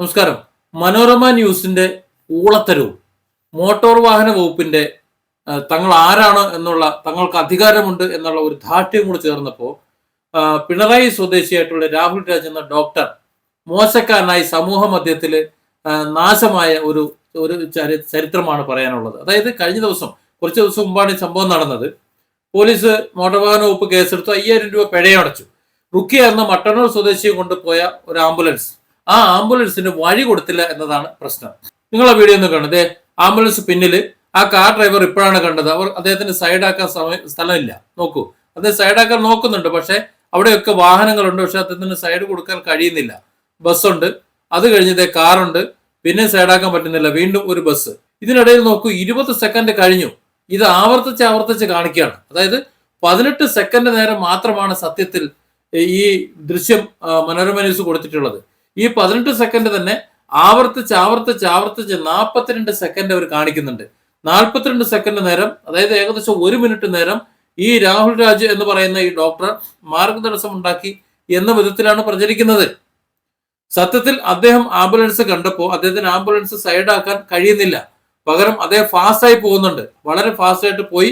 നമസ്കാരം. മനോരമ ന്യൂസിന്റെ ഊളത്തരവും മോട്ടോർ വാഹന വകുപ്പിന്റെ തങ്ങൾ ആരാണ് എന്നുള്ള തങ്ങൾക്ക് അധികാരമുണ്ട് എന്നുള്ള ഒരു ധാർഢ്യം കൂടി ചേർന്നപ്പോൾ പിണറായി സ്വദേശിയായിട്ടുള്ള രാഹുൽ രാജ് എന്ന ഡോക്ടർ മോശക്കാരനായി സമൂഹ മധ്യത്തിൽ നാശമായ ഒരു ഒരു ചരിത്രമാണ് പറയാനുള്ളത്. അതായത് കഴിഞ്ഞ ദിവസം കുറച്ച് ദിവസം മുമ്പാണ് ഈ സംഭവം നടന്നത്. പോലീസ് മോട്ടോർ വാഹന വകുപ്പ് കേസെടുത്തു അയ്യായിരം രൂപ പിഴയടച്ചു. റുക്കിയ എന്ന മട്ടന്നൂർ സ്വദേശിയെ കൊണ്ടുപോയ ഒരു ആംബുലൻസ് ആ ആംബുലൻസിന് വഴി കൊടുത്തില്ല എന്നതാണ് പ്രശ്നം. നിങ്ങൾ ആ വീഡിയോ ഒന്ന് കാണുന്നത് ആംബുലൻസ് പിന്നിൽ ആ കാർ ഡ്രൈവർ ഇപ്പോഴാണ് കണ്ടത്. അവർ അദ്ദേഹത്തിന് സൈഡാക്കാൻ സമയം സ്ഥലമില്ല. നോക്കൂ. അദ്ദേഹം സൈഡാക്കാൻ നോക്കുന്നുണ്ട് പക്ഷേ അവിടെയൊക്കെ വാഹനങ്ങളുണ്ട്. പക്ഷെ അദ്ദേഹത്തിന് സൈഡ് കൊടുക്കാൻ കഴിയുന്നില്ല. ബസ്സുണ്ട് അത് കഴിഞ്ഞതേ കാറുണ്ട് പിന്നെ സൈഡാക്കാൻ പറ്റുന്നില്ല. വീണ്ടും ഒരു ബസ് ഇതിനിടയിൽ നോക്കൂ ഇരുപത് സെക്കൻഡ് കഴിഞ്ഞു. ഇത് ആവർത്തിച്ച് ആവർത്തിച്ച് കാണിക്കുകയാണ്. അതായത് പതിനെട്ട് സെക്കൻഡ് നേരം മാത്രമാണ് സത്യത്തിൽ ഈ ദൃശ്യം മനോരമ ന്യൂസ് കൊടുത്തിട്ടുള്ളത്. ഈ പതിനെട്ട് സെക്കൻഡ് തന്നെ ആവർത്തിച്ച് ആവർത്തിച്ച് ആവർത്തിച്ച് നാൽപ്പത്തിരണ്ട് സെക്കൻഡ് അവർ കാണിക്കുന്നുണ്ട്. നാൽപ്പത്തിരണ്ട് സെക്കൻഡ് നേരം അതായത് ഏകദേശം ഒരു മിനിറ്റ് നേരം ഈ രാഹുൽ രാജ് എന്ന് പറയുന്ന ഈ ഡോക്ടർ മാർഗതടസ്സം ഉണ്ടാക്കി എന്ന വിധത്തിലാണ് പ്രചരിക്കുന്നത്. സത്യത്തിൽ അദ്ദേഹം ആംബുലൻസ് കണ്ടപ്പോൾ അദ്ദേഹത്തിന് ആംബുലൻസ് സൈഡാക്കാൻ കഴിയുന്നില്ല. പകരം അദ്ദേഹം ഫാസ്റ്റായി പോകുന്നുണ്ട്. വളരെ ഫാസ്റ്റായിട്ട് പോയി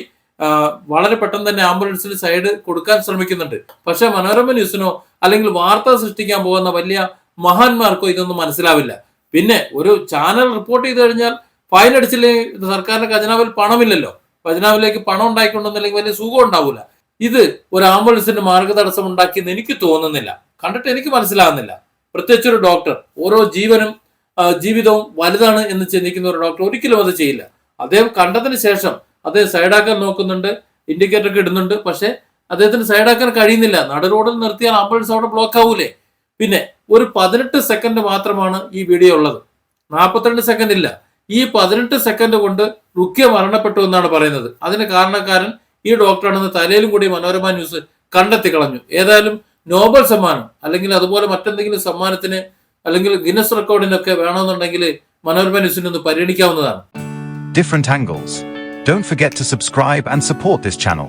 വളരെ പെട്ടെന്ന് തന്നെ ആംബുലൻസിന് സൈഡ് കൊടുക്കാൻ ശ്രമിക്കുന്നുണ്ട്. പക്ഷെ മനോരമ ന്യൂസിനോ അല്ലെങ്കിൽ വാർത്ത സൃഷ്ടിക്കാൻ പോകുന്ന വലിയ മഹാന്മാർക്കോ ഇതൊന്നും മനസ്സിലാവില്ല. പിന്നെ ഒരു ചാനൽ റിപ്പോർട്ട് ചെയ്ത് കഴിഞ്ഞാൽ ഫൈൻ അടിച്ചില്ലെങ്കിൽ സർക്കാരിന്റെ ഖജനാവിൽ പണമില്ലല്ലോ. ഖജനാവിലേക്ക് പണം ഉണ്ടായിക്കൊണ്ടെന്നില്ലെങ്കിൽ വലിയ സുഖം ഉണ്ടാവില്ല ഇത് ഒരു ആംബുലൻസിന്റെ മാർഗ തടസ്സം ഉണ്ടാക്കിയെന്ന് എനിക്ക് തോന്നുന്നില്ല. കണ്ടിട്ട് എനിക്ക് മനസ്സിലാകുന്നില്ല പ്രത്യേകിച്ച് ഒരു ഡോക്ടർ. ഓരോ ജീവനും ജീവിതവും വലുതാണ് എന്ന് ചിന്തിക്കുന്ന ഒരു ഡോക്ടർ ഒരിക്കലും അത് ചെയ്യില്ല. അദ്ദേഹം കണ്ടതിന് ശേഷം അദ്ദേഹം സൈഡാക്കാൻ നോക്കുന്നുണ്ട് ഇൻഡിക്കേറ്റർ ഒക്കെ ഇടുന്നുണ്ട്. പക്ഷെ അദ്ദേഹത്തിന് സൈഡാക്കാൻ കഴിയുന്നില്ല. നടുറോഡിൽ നിർത്തിയാൽ ആംബുലൻസ് അവിടെ ബ്ലോക്ക് ആവൂലേ. പിന്നെ ഒരു പതിനെട്ട് സെക്കൻഡ് മാത്രമാണ് ഈ വീഡിയോ ഉള്ളത്. നാൽപ്പത്തിരണ്ട് സെക്കൻഡ് ഇല്ല. ഈ പതിനെട്ട് സെക്കൻഡ് കൊണ്ട് റുക്കിയ മരണപ്പെട്ടു എന്നാണ് പറയുന്നത്. അതിന് കാരണക്കാരൻ ഈ ഡോക്ടറാണെന്ന് തലയിലും കൂടി മനോരമ ന്യൂസ് കണ്ടെത്തി കളഞ്ഞു ഏതായാലും നോബൽ സമ്മാനം അല്ലെങ്കിൽ അതുപോലെ മറ്റെന്തെങ്കിലും സമ്മാനത്തിന് അല്ലെങ്കിൽ ഗിന്നസ് റെക്കോർഡിനൊക്കെ വേണമെന്നുണ്ടെങ്കിൽ മനോരമ ന്യൂസിനെ ഒന്ന് പരിഗണിക്കാവുന്നതാണ്. Don't forget to subscribe and support this channel.